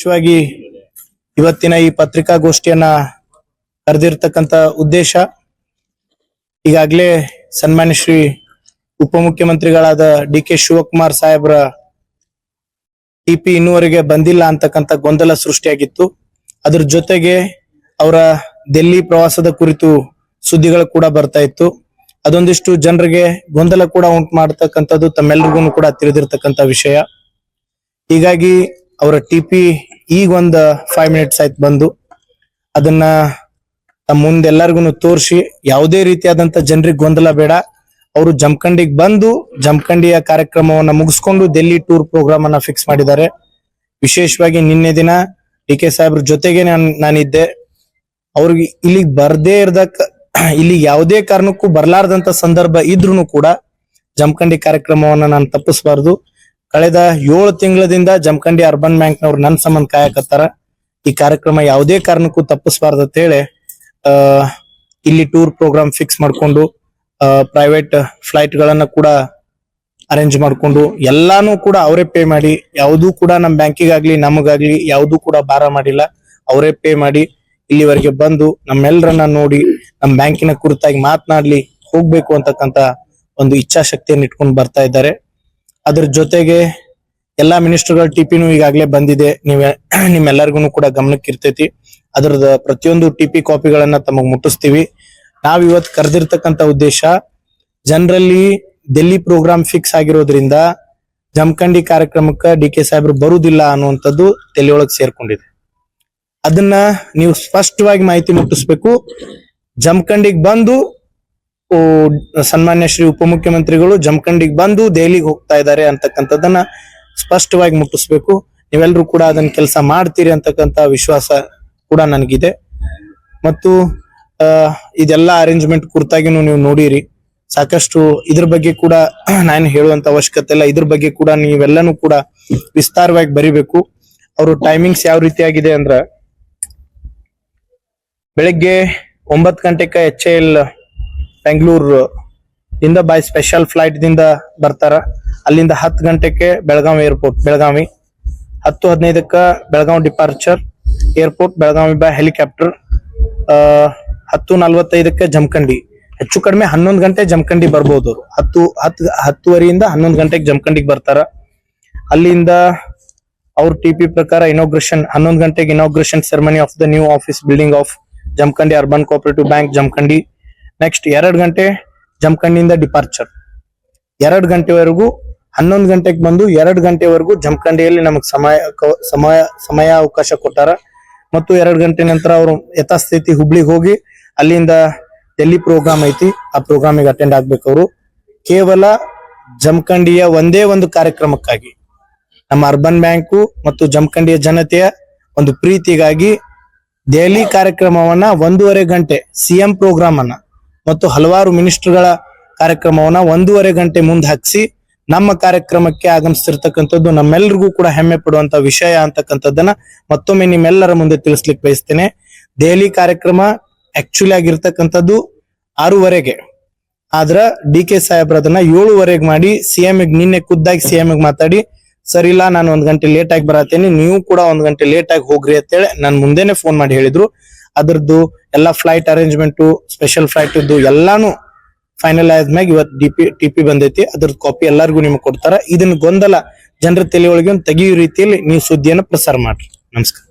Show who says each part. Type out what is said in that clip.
Speaker 1: ವಿಶೇಷವಾಗಿ ಇವತ್ತಿನ ಈ ಪತ್ರಿಕಾಗೋಷ್ಠಿಯನ್ನ ಕರೆದಿರ್ತಕ್ಕಂತ ಉದ್ದೇಶ, ಈಗಾಗಲೇ ಸನ್ಮಾನ್ಯ ಶ್ರೀ ಉಪಮುಖ್ಯಮಂತ್ರಿಗಳಾದ ಡಿ ಕೆ ಶಿವಕುಮಾರ್ ಸಾಹೇಬ್ರ ಟಿಪಿ ಇನ್ನುವರೆಗೆ ಬಂದಿಲ್ಲ ಅಂತಕ್ಕಂಥ ಗೊಂದಲ ಸೃಷ್ಟಿಯಾಗಿತ್ತು. ಅದ್ರ ಜೊತೆಗೆ ಅವರ ದೆಲ್ಲಿ ಪ್ರವಾಸದ ಕುರಿತು ಸುದ್ದಿಗಳು ಕೂಡ ಬರ್ತಾ ಇತ್ತು. ಅದೊಂದಿಷ್ಟು ಜನರಿಗೆ ಗೊಂದಲ ಕೂಡ ಉಂಟು ಮಾಡತಕ್ಕಂಥದ್ದು ತಮ್ಮೆಲ್ರಿಗೂ ಕೂಡ ತಿಳಿದಿರ್ತಕ್ಕಂಥ ವಿಷಯ. ಹೀಗಾಗಿ ಅವರ ಟಿಪಿ ಈಗ ಒಂದ್ ಫೈವ್ ಮಿನಿಟ್ಸ್ ಆಯ್ತು ಬಂದು. ಅದನ್ನ ಮುಂದೆಲ್ಲರಿಗೂ ತೋರಿಸಿ, ಯಾವುದೇ ರೀತಿಯಾದಂತ ಜನರಿಗೆ ಗೊಂದಲ ಬೇಡ. ಅವರು ಜಮಖಂಡಿಗೆ ಬಂದು, ಜಮಖಂಡಿಯ ಕಾರ್ಯಕ್ರಮವನ್ನ ಮುಗಿಸ್ಕೊಂಡು ಡೆಲ್ಲಿ ಟೂರ್ ಪ್ರೋಗ್ರಾಮ್ ಅನ್ನ ಫಿಕ್ಸ್ ಮಾಡಿದ್ದಾರೆ. ವಿಶೇಷವಾಗಿ ನಿನ್ನೆ ದಿನ ಡಿ ಕೆ ಸಾಹೇಬ್ರ ಜೊತೆಗೆ ನಾನು, ನಾನಿದ್ದೆ. ಅವ್ರಿಗೆ ಇಲ್ಲಿಗೆ ಬರ್ದೇ ಇರ್ದಕ್ ಇಲ್ಲಿ ಯಾವುದೇ ಕಾರಣಕ್ಕೂ ಬರ್ಲಾರ್ದಂತ ಸಂದರ್ಭ ಇದ್ರೂ ಕೂಡ ಜಮಖಂಡಿ ಕಾರ್ಯಕ್ರಮವನ್ನ ನಾನು ತಪ್ಪಿಸಬಾರ್ದು. ಕಳೆದ ಏಳು ತಿಂಗಳದಿಂದ ಜಮಖಂಡಿ ಅರ್ಬನ್ ಬ್ಯಾಂಕ್ ನವರು ನನ್ನ ಸಂಬಂಧ ಕಾಯಕತ್ತಾರ. ಈ ಕಾರ್ಯಕ್ರಮ ಯಾವುದೇ ಕಾರಣಕ್ಕೂ ತಪ್ಪಿಸಬಾರ್ದು ಅಂತ ಹೇಳಿ ಇಲ್ಲಿ ಟೂರ್ ಪ್ರೋಗ್ರಾಮ್ ಫಿಕ್ಸ್ ಮಾಡ್ಕೊಂಡು ಪ್ರೈವೇಟ್ ಫ್ಲೈಟ್ ಗಳನ್ನ ಕೂಡ ಅರೇಂಜ್ ಮಾಡ್ಕೊಂಡು, ಎಲ್ಲಾನು ಕೂಡ ಅವರೇ ಪೇ ಮಾಡಿ, ಯಾವುದೂ ಕೂಡ ನಮ್ಮ ಬ್ಯಾಂಕಿಗಾಗ್ಲಿ, ನಮಗಾಗ್ಲಿ ಯಾವುದೂ ಕೂಡ ಭಾರ ಮಾಡಿಲ್ಲ. ಅವರೇ ಪೇ ಮಾಡಿ ಇಲ್ಲಿವರೆಗೆ ಬಂದು ನಮ್ಮೆಲ್ಲರನ್ನ ನೋಡಿ ನಮ್ಮ ಬ್ಯಾಂಕಿನ ಕುರಿತಾಗಿ ಮಾತನಾಡ್ಲಿ ಹೋಗ್ಬೇಕು ಅಂತಕ್ಕಂತ ಒಂದು ಇಚ್ಛಾಶಕ್ತಿಯನ್ನು ಇಟ್ಕೊಂಡು ಬರ್ತಾ ಇದ್ದಾರೆ. ಅದ್ರ ಜೊತೆಗೆ ಎಲ್ಲಾ ಮಿನಿಸ್ಟರ್ಗಳ ಟಿಪಿನೂ ಈಗಾಗಲೇ ಬಂದಿದೆ. ನೀವೇ ನಿಮ್ಮೆಲ್ಲರಿಗೂ ಕೂಡ ಗಮನಕ್ಕೆ ಇರ್ತೈತಿ. ಅದ್ರದ ಪ್ರತಿಯೊಂದು ಟಿಪಿ ಕಾಪಿಗಳನ್ನ ತಮಗ್ ಮುಟ್ಟಿಸ್ತೀವಿ. ನಾವ್ ಇವತ್ ಕರೆದಿರ್ತಕ್ಕಂತ ಉದ್ದೇಶ, ಜನರಲ್ಲಿ ಡೆಲ್ಲಿ ಪ್ರೋಗ್ರಾಮ್ ಫಿಕ್ಸ್ ಆಗಿರೋದ್ರಿಂದ ಜಮಖಂಡಿ ಕಾರ್ಯಕ್ರಮಕ್ಕ ಡಿ ಕೆ ಸಾಹೇಬ್ರು ಬರುವುದಿಲ್ಲ ಅನ್ನುವಂಥದ್ದು ತಲೆಯೊಳಗೆ ಸೇರ್ಕೊಂಡಿದೆ. ಅದನ್ನ ನೀವು ಸ್ಪಷ್ಟವಾಗಿ ಮಾಹಿತಿ ಮುಟ್ಟಿಸ್ಬೇಕು. ಜಮಖಂಡಿಗೆ ಬಂದು ಸನ್ಮಾನ್ಯ ಶ್ರೀ ಉಪಮುಖ್ಯಮಂತ್ರಿಗಳು ಜಮಖಂಡಿಗೆ ಬಂದು ದೆಹಲಿಗೆ ಹೋಗ್ತಾ ಇದ್ದಾರೆ ಅಂತಕ್ಕಂಥದ್ದನ್ನ ಸ್ಪಷ್ಟವಾಗಿ ಮುಟ್ಟಿಸ್ಬೇಕು. ನೀವೆಲ್ಲರೂ ಕೂಡ ಅದನ್ನ ಕೆಲಸ ಮಾಡ್ತೀರಿ ಅಂತಕ್ಕಂಥ ವಿಶ್ವಾಸ ಕೂಡ ನನಗಿದೆ. ಮತ್ತು ಇದೆಲ್ಲ ಅರೇಂಜ್ಮೆಂಟ್ ಕುರಿತಾಗಿನೂ ನೀವು ನೋಡಿರಿ. ಸಾಕಷ್ಟು ಇದ್ರ ಬಗ್ಗೆ ಕೂಡ ನಾನು ಹೇಳುವಂತ ಅವಶ್ಯಕತೆ ಇಲ್ಲ. ಇದ್ರ ಬಗ್ಗೆ ಕೂಡ ನೀವೆಲ್ಲನೂ ಕೂಡ ವಿಸ್ತಾರವಾಗಿ ಬರಿಬೇಕು. ಅವರು ಟೈಮಿಂಗ್ಸ್ ಯಾವ ರೀತಿಯಾಗಿದೆ ಅಂದ್ರ, ಬೆಳಗ್ಗೆ ಒಂಬತ್ತು ಗಂಟೆಕ ಎಚ್ ಎಲ್ ಬೆಂಗಳೂರು ಇಂದ ಬೈ ಸ್ಪೆಷಲ್ ಫ್ಲೈಟ್ ದಿಂದ ಬರ್ತಾರ. ಅಲ್ಲಿಂದ ಹತ್ತು ಗಂಟೆಗೆ ಬೆಳಗಾವಿ ಏರ್ಪೋರ್ಟ್ ಬೆಳಗಾವಿ. ಹತ್ತು ಹದಿನೈದಕ್ಕ Belagavi departure airport Belagavi by helicopter ಹತ್ತು ನಲ್ವತ್ತೈದಕ್ಕೆ ಜಮಖಂಡಿ. ಹೆಚ್ಚು ಕಡಿಮೆ ಹನ್ನೊಂದು ಗಂಟೆ ಜಮಖಂಡಿ ಬರ್ಬೋದು ಅವರು. ಹತ್ತು ಹತ್ತು, ಹತ್ತುವರೆಯಿಂದ ಹನ್ನೊಂದು ಗಂಟೆಗೆ ಜಮಖಂಡಿಗೆ ಬರ್ತಾರ. ಅಲ್ಲಿಂದ ಅವ್ರ ಟಿ ಪಿ ಪ್ರಕಾರ ಇನಾಗ್ರೇಷನ್ ಹನ್ನೊಂದು ಗಂಟೆಗೆ inauguration ceremony of the new office building of Jamakhandi urban cooperative bank Jamakhandi. Next ಎರಡು ಗಂಟೆ ಜಮಖಂಡಿಯಿಂದ ಡಿಪಾರ್ಚರ್ ಎರಡು ಗಂಟೆವರೆಗೂ, ಹನ್ನೊಂದು ಗಂಟೆಗೆ ಬಂದು ಎರಡು ಗಂಟೆವರೆಗೂ ಜಮಖಂಡಿಯಲ್ಲಿ ನಮಗೆ ಸಮಯ ಸಮಯ ಸಮಯ ಅವಕಾಶ ಕೊಟ್ಟಾರ. ಮತ್ತು ಎರಡು ಗಂಟೆ ನಂತರ ಅವರು ಯಥಾಸ್ಥಿತಿ ಹುಬ್ಳಿಗೆ ಹೋಗಿ ಅಲ್ಲಿಂದ ಡೆಲ್ಲಿ ಪ್ರೋಗ್ರಾಮ್ ಐತಿ. ಆ ಪ್ರೋಗ್ರಾಮಿಗೆ ಅಟೆಂಡ್ ಆಗ್ಬೇಕು ಅವರು. ಕೇವಲ ಜಮಖಂಡಿಯ ಒಂದೇ ಒಂದು ಕಾರ್ಯಕ್ರಮಕ್ಕಾಗಿ. ನಮ್ಮ ಅರ್ಬನ್ ಬ್ಯಾಂಕು ಮತ್ತು ಜಮಖಂಡಿಯ ಜನತೆಯ ಒಂದು ಪ್ರೀತಿಗಾಗಿ ದೆಹಲಿ ಕಾರ್ಯಕ್ರಮವನ್ನ ಒಂದೂವರೆ ಗಂಟೆ ಸಿಎಂ ಪ್ರೋಗ್ರಾಮ್ ಅನ್ನ ಮತ್ತು ಹಲವಾರು ಮಿನಿಸ್ಟರ್ಗಳ ಕಾರ್ಯಕ್ರಮವನ್ನ ಒಂದೂವರೆ ಗಂಟೆ ಮುಂದೆ ಹಾಕಿಸಿ ನಮ್ಮ ಕಾರ್ಯಕ್ರಮಕ್ಕೆ ಆಗಮಿಸ್ತಿರ್ತಕ್ಕಂಥದ್ದು ನಮ್ಮೆಲ್ಲರಿಗೂ ಕೂಡ ಹೆಮ್ಮೆ ಪಡುವಂತ ವಿಷಯ ಅಂತಕ್ಕಂಥದ್ದನ್ನ ಮತ್ತೊಮ್ಮೆ ನಿಮ್ಮೆಲ್ಲರ ಮುಂದೆ ತಿಳಿಸ್ಲಿಕ್ಕೆ ಬಯಸ್ತೇನೆ. ದೆಹಲಿ ಕಾರ್ಯಕ್ರಮ ಆಕ್ಚುಲಿ ಆಗಿರ್ತಕ್ಕಂಥದ್ದು ಆರೂವರೆಗೆ. ಆದ್ರ ಡಿ ಕೆ ಸಾಹೇಬ್ರ ಅದನ್ನ ಏಳುವರೆಗೆ ಮಾಡಿ ಸಿಎಂ ನಿನ್ನೆ ಖುದ್ದಾಗಿ ಸಿಎಂ ಮಾತಾಡಿ, ಸರ್ ಇಲ್ಲ, ನಾನು ಒಂದ್ ಗಂಟೆ ಲೇಟ್ ಆಗಿ ಬರತ್ತೇನೆ, ನೀವು ಕೂಡ ಒಂದ್ ಗಂಟೆ ಲೇಟ್ ಆಗಿ ಹೋಗ್ರಿ ಅಂತೇಳಿ ನಾನು ಮುಂದೆನೆ ಫೋನ್ ಮಾಡಿ ಹೇಳಿದ್ರು. ಅದ್ರದ್ದು ಎಲ್ಲ ಫ್ಲೈಟ್ ಅರೇಂಜ್ಮೆಂಟ್ ಸ್ಪೆಷಲ್ ಫ್ಲೈಟ್ ಇದ್ದು ಎಲ್ಲಾನು ಫೈನಲ್ ಆದ್ಮ್ಯಾಗ ಇವತ್ತು ಡಿ ಪಿ ಟಿ ಪಿ ಬಂದೈತಿ. ಅದ್ರದ್ದು ಕಾಪಿ ಎಲ್ಲರಿಗೂ ನಿಮ್ಗೆ ಕೊಡ್ತಾರ. ಇದನ್ನ ಗೊಂದಲ ಜನರ ತಲೆಯೊಳಗೆ ಒಂದು ತೆಗೆಯೋ ರೀತಿಯಲ್ಲಿ ನೀವು ಸುದ್ದಿಯನ್ನು ಪ್ರಸಾರ ಮಾಡ್ರಿ. ನಮಸ್ಕಾರ.